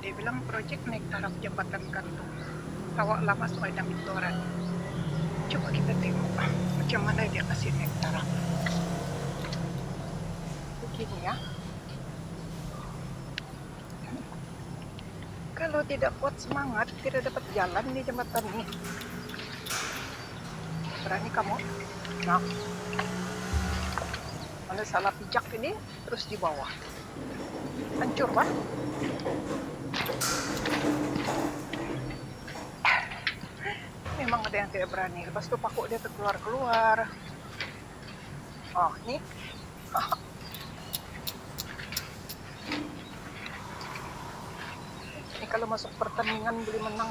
dia bilang projek naik taraf jembatan gantung. Tawa lama soal dan Bitoran. Coba kita tengok ah, macam mana dia kasih naik taraf. Begini ya. Kalau tidak kuat semangat, tidak dapat jalan di jembatan ini. Berani kamu? Nah. Kalau salah pijak ini, terus di bawah. Hancur, Pak. Memang ada yang tidak berani. Lepas itu paku dia terkeluar-keluar. Oh, ini. Ini kalau masuk pertandingan boleh menang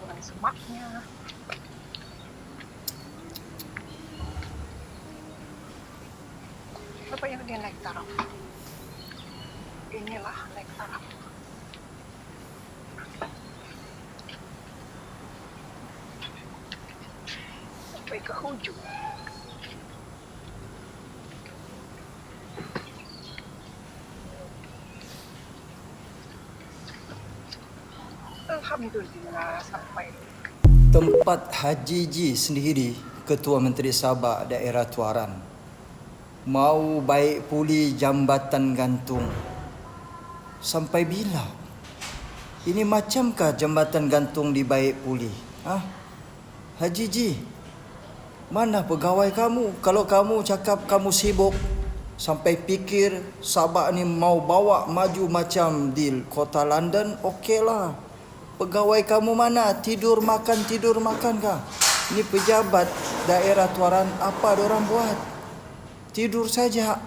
kurang semaknya. Yang dia naik taraf? Inilah naik taraf. Sampai ke hujung. Alhamdulillah sampai. Tempat Haji Ji sendiri, Ketua Menteri Sabah Daerah Tuaran, mau baik puli jambatan gantung. Sampai bila? Ini macamkah jambatan gantung dibaik puli? Ha? Haji Ji, mana pegawai kamu? Kalau kamu cakap kamu sibuk, sampai fikir Sabah ni mau bawa maju macam di kota London, okeylah. Pegawai kamu mana? Tidur makan, tidur makan kah? Ini pejabat daerah tuaran apa orang buat? Tidur saja.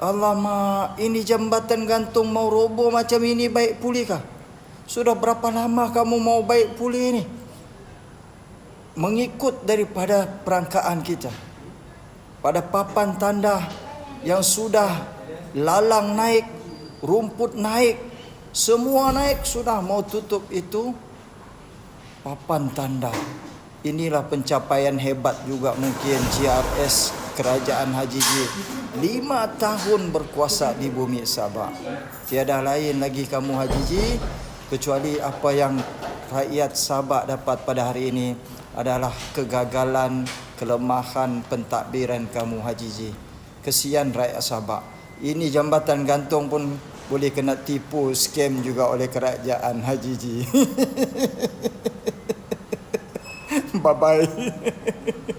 Alamak, ini jambatan gantung mau roboh macam ini baik pulih kah? Sudah berapa lama kamu mau baik pulih ini? Mengikut daripada perangkaan kita. Pada papan tanda yang sudah lalang naik, rumput naik, semua naik sudah mau tutup itu papan tanda. Inilah pencapaian hebat juga mungkin CRS Kerajaan Haji G. Lima tahun berkuasa di bumi Sabah. Tiada lain lagi kamu Haji G kecuali apa yang rakyat Sabah dapat pada hari ini adalah kegagalan, kelemahan pentadbiran kamu Haji G. Kesian rakyat Sabah. Ini jambatan gantung pun boleh kena tipu scam juga oleh kerajaan Haji Ji. Bye bye.